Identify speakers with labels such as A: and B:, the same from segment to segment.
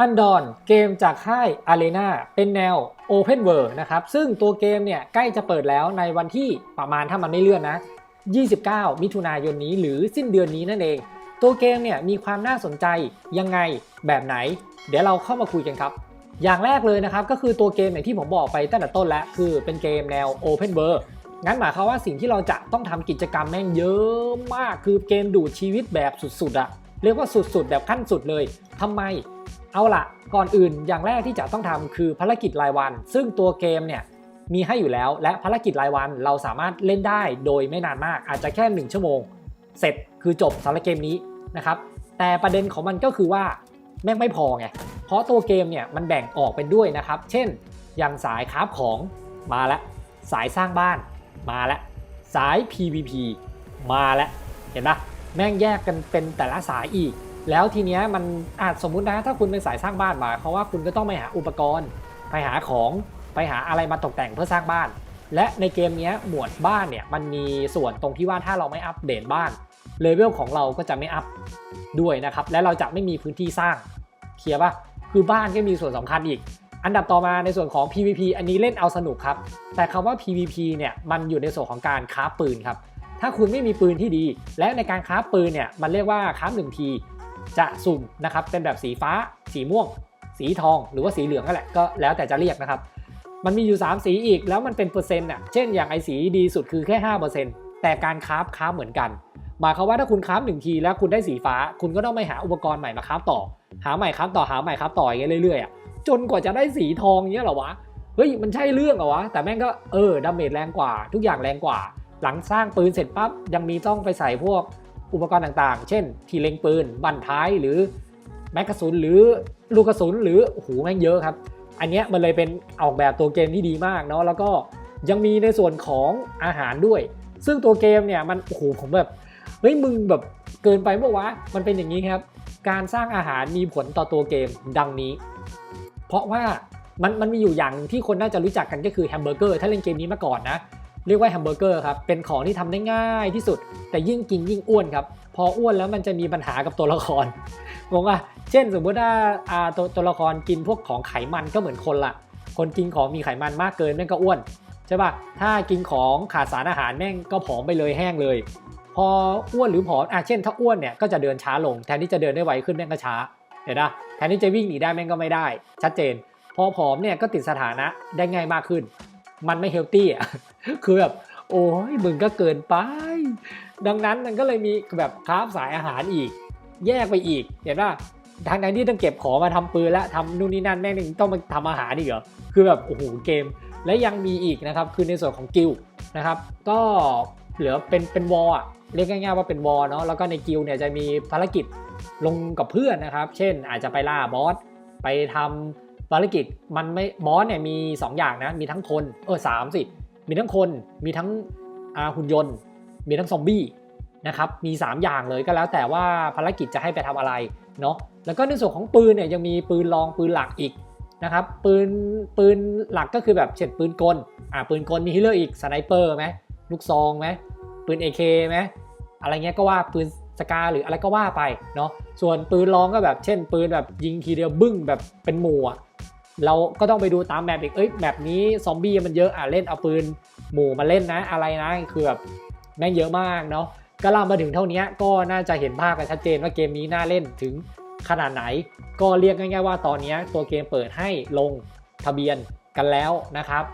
A: อันดอนเกมจากค่าย Arena เป็นแนว Open World นะครับ ซึ่งตัวเกมเนี่ยใกล้จะเปิดแล้วในวันที่ประมาณถ้ามันไม่เลื่อนนะ 29 มิถุนายนนี้หรือสิ้นเดือนนี้นั่นเอง ตัวเกมเนี่ยมีความน่าสนใจยังไงแบบไหน เดี๋ยวเราเข้ามาคุยกันครับ อย่างแรกเลยนะครับ ก็คือตัวเกมอย่างที่ผมบอกไปตั้งแต่ต้นแล้ว คือเป็นเกมแนว Open World งั้นหมายความว่าสิ่งที่เราจะต้องทำกิจกรรมแม่งเยอะมากคือเกมดูดชีวิตแบบสุดๆอะเรียกว่าสุดๆ แบบขั้นสุดเลยทำไม เอาละก่อนอื่นอย่างแรกที่จะต้องทำคือภารกิจรายวัน ซึ่งตัวเกมเนี่ยมีให้อยู่แล้ว และภารกิจรายวันเราสามารถเล่นได้โดยไม่นานมาก อาจจะแค่ 1 ชั่วโมง เสร็จคือจบสำหรับเกมนี้นะครับแต่ประเด็นของมันก็คือว่าแม่งไม่พอไงเพราะตัวเกมเนี่ยมันแบ่งออกเป็นด้วยนะครับ เช่น อย่างสายคราฟของมาแล้วสายสร้างบ้านมาแล้วสาย PVP มาแล้วเห็นปะแม่งแยกกันเป็นแต่ละสายอีก แล้วทีเนี้ยมันอาจสมมุตินะถ้าคุณเป็นสายสร้างบ้านมาเพราะว่าคุณก็ต้องไปหาอุปกรณ์ ไปหาของไปหาอะไรมาตกแต่งเพื่อสร้างบ้าน และในเกมเนี้ยหมวดบ้านเนี่ยมันมีส่วนตรงที่ว่าถ้าเราไม่อัปเดตบ้านเลเวลของเราก็จะไม่อัพด้วยนะครับ และเราจะไม่มีพื้นที่สร้างเคลียร์ปะคือบ้านก็มีส่วนสำคัญอีก อันดับต่อมาในส่วนของ PVP อันนี้เล่นเอาสนุกครับ แต่คำว่า PVP เนี่ยมันอยู่ในส่วนของการค้าปืนครับ ถ้าคุณไม่มีปืนที่ดี และในการค้าปืนเนี่ยมันเรียกว่าค้าหนึ่งที จะสุ่มนะครับเป็นแบบสีฟ้า สีม่วง สีทอง หรือว่าสีเหลืองก็แหละก็แล้วแต่จะเรียกนะครับ มันมีอยู่ 3 สีอีกแล้วมันเป็นเปอร์เซ็นต์อะเช่นอย่างไอสีดีสุดคือแค่5%แต่การคราฟคราฟเหมือนกันหมายความว่าถ้าคุณคราฟหนึ่งทีแล้วคุณได้สีฟ้า คุณก็ต้องไปหาอุปกรณ์ใหม่มาคราฟต่อ หาใหม่คราฟต่อหาใหม่คราฟต่ออย่างเงี้ยเรื่อยๆอะจนกว่าจะได้สีทองเงี้ยเหรอวะเฮ้ยมันใช่เรื่องเหรอวะแต่แม่งก็เออดาเมจแรงกว่า ทุกอย่างแรงกว่า หลังสร้างปืนเสร็จปั๊บยังมีต้องไปใส่พวก อุปกรณ์ต่างๆ เช่น ทีเล็งปืน บันท้ายหรือแม็กกาซูนหรือลูกกระสุนหรือโอ้โหแม่งเยอะครับ อันเนี้ยมันเลยเป็นออกแบบตัวเกมที่ดีมากเนาะแล้วก็ยังมีในส่วนของอาหารด้วย ซึ่งตัวเกมเนี่ยมันโอ้โหผมแบบเฮ้ยมึงแบบเกินไปเมื่อวะมันเป็นอย่างนี้ครับ การสร้างอาหารมีผลต่อตัวเกมดังนี้ เพราะว่ามันมันมีอยู่อย่างที่คนน่าจะรู้จักกันก็คือแฮมเบอร์เกอร์ถ้าเล่นเกมนี้มาก่อนนะ เรียกว่าแฮมเบอร์เกอร์ครับ เป็นของที่ทำได้ง่ายที่สุด แต่ยิ่งกินยิ่งอ้วนครับ พออ้วนแล้วมันจะมีปัญหากับตัวละครงงอะ เช่น สมมติว่าอ่าตัวตัวละครกินพวกของไขมันก็เหมือนคนละคนกินของมีไขมันมากเกินแม่งก็อ้วนใช่ป่ะ ถ้ากินของขาดสารอาหารแม่งก็ผอมไปเลยแห้งเลย พออ้วนหรือผอมอะเช่น ถ้าอ้วนเนี่ยก็จะเดินช้าลง แทนที่จะเดินได้ไวขึ้นแม่งก็ช้า เห็นปะแทนที่จะวิ่งหนีได้แม่งก็ไม่ได้ ชัดเจน พอผอมเนี่ยก็ติดสถานะได้ง่ายมากขึ้น มันไม่เฮลตี้อะ คือแบบโอ้ยมึงก็เกินไป ดังนั้นมันก็เลยมีแบบคราฟสายอาหารอีก แยกไปอีก เห็นป่ะทางนั้นที่ต้องเก็บของมาทำปืนและทำนู่นนี่นั่นแม่งยังต้องมาทำอาหารอีกเหรอคือแบบโอ้โหเกม และยังมีอีกนะครับคือในส่วนของกิลนะครับ ก็เหลือเป็นเป็นวอลอะเรียกง่ายๆว่าเป็นวอลเนาะแล้วก็ในกิลเนี่ยจะมีภารกิจลงกับเพื่อนนะครับ เช่นอาจจะไปล่าบอสไปทำภารกิจมันไม่บอสเนี่ยมี 2 อย่างนะมีทั้งคนเออสามสิ มีทั้งคนมีทั้งอาหุ่นยนต์ มีทั้งซอมบี้นะครับมี 3 อย่างเลยก็แล้วแต่ว่าภารกิจจะให้ไปทำอะไรเนาะแล้วก็ในส่วนของปืนเนี่ยยังมีปืนรองปืนหลักอีกนะครับปืนปืนหลักก็คือแบบเช่นปืนกลอ่าปืนกลมีให้เลือกอีกสไนเปอร์ไหมลูกซองไหมปืน AK ไหมอะไรเงี้ยก็ว่าปืนสกาหรืออะไรก็ว่าไปเนาะส่วนปืนรองก็แบบเช่น ปืนแบบยิงทีเดียวบึ้งแบบเป็นหมู่อะ เราก็ต้องไปดูตามแมปอีกเอ้ยแบบนี้ซอมบี้มันเยอะอะเล่นเอาปืนหมู่มาเล่นนะอะไรนะคือแบบแม่งเยอะมากเนาะก็เล่ามาถึงเท่านี้ก็น่าจะเห็นภาพกันชัดเจนว่าเกมนี้น่าเล่นถึงขนาดไหน ก็เรียกง่ายๆว่าตอนนี้ตัวเกมเปิดให้ลงทะเบียนกันแล้วนะครับ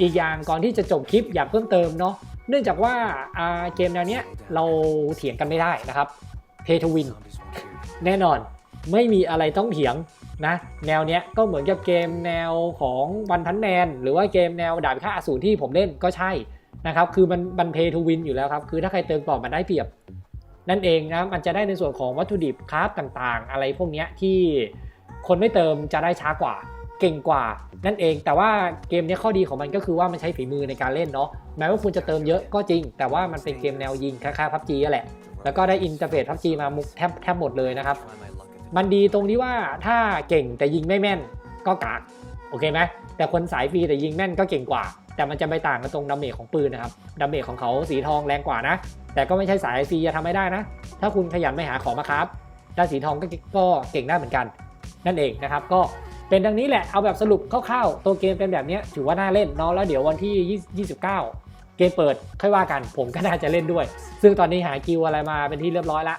A: อีกอย่างก่อนที่จะจบคลิปอยากเพิ่มเติมเนาะเนื่องจากว่าเกมแนวเนี้ยเราเถียงกันไม่ได้นะครับ Pay to Win แน่นอนไม่มีอะไรต้องเถียง นะแนวเนี้ยก็เหมือนกับเกมแนวของวันพันแมนหรือว่าเกมแนวดาบพิฆาอสูรที่ผมเล่นก็ใช่นะครับคือมันมัน pay to win อยู่แล้วครับคือถ้าใครเติมก่อนมันได้เปรียบ นั่นเองนะมันจะได้ในส่วนของวัตถุดิบคราฟต่างๆ อะไรพวกเนี้ยที่คนไม่เติมจะได้ช้ากว่าเก่งกว่านั่นเอง แต่ว่าเกมนี้ข้อดีของมันก็คือว่ามันใช้ฝีมือในการเล่นเนาะแม้ว่าคุณจะเติมเยอะก็จริง แต่ว่ามันเป็นเกมแนวยิงคล้ายๆพับจีแหละแล้วก็ได้อินเทอร์เฟซพับจีมามุกแทบแทบหมดเลยนะครับ มันดีตรงที่ว่าถ้าเก่งแต่ยิงไม่แม่นก็กากโอเคไหมแต่คนสายฟรีแต่ยิงแม่นก็เก่งกว่า แต่มันจะไปต่างกันตรงดาเมจของปืนนะครับดาเมจของเขาสีทองแรงกว่านะ แต่ก็ไม่ใช่สายฟรีจะทำไม่ได้นะ ถ้าคุณขยันไปหาของมาครับด้านสีทองก็ก็เก่งได้เหมือนกัน นั่นเองนะครับก็เป็นดังนี้แหละเอาแบบสรุปคร่าวๆตัวเกมเป็นแบบนี้ถือว่าน่าเล่นเนาะแล้วเดี๋ยววันที่ 29 เกมเปิดค่อยว่ากัน ผมก็น่าจะเล่นด้วย ซึ่งตอนนี้หากิวอะไรมาเป็นที่เรียบร้อยละ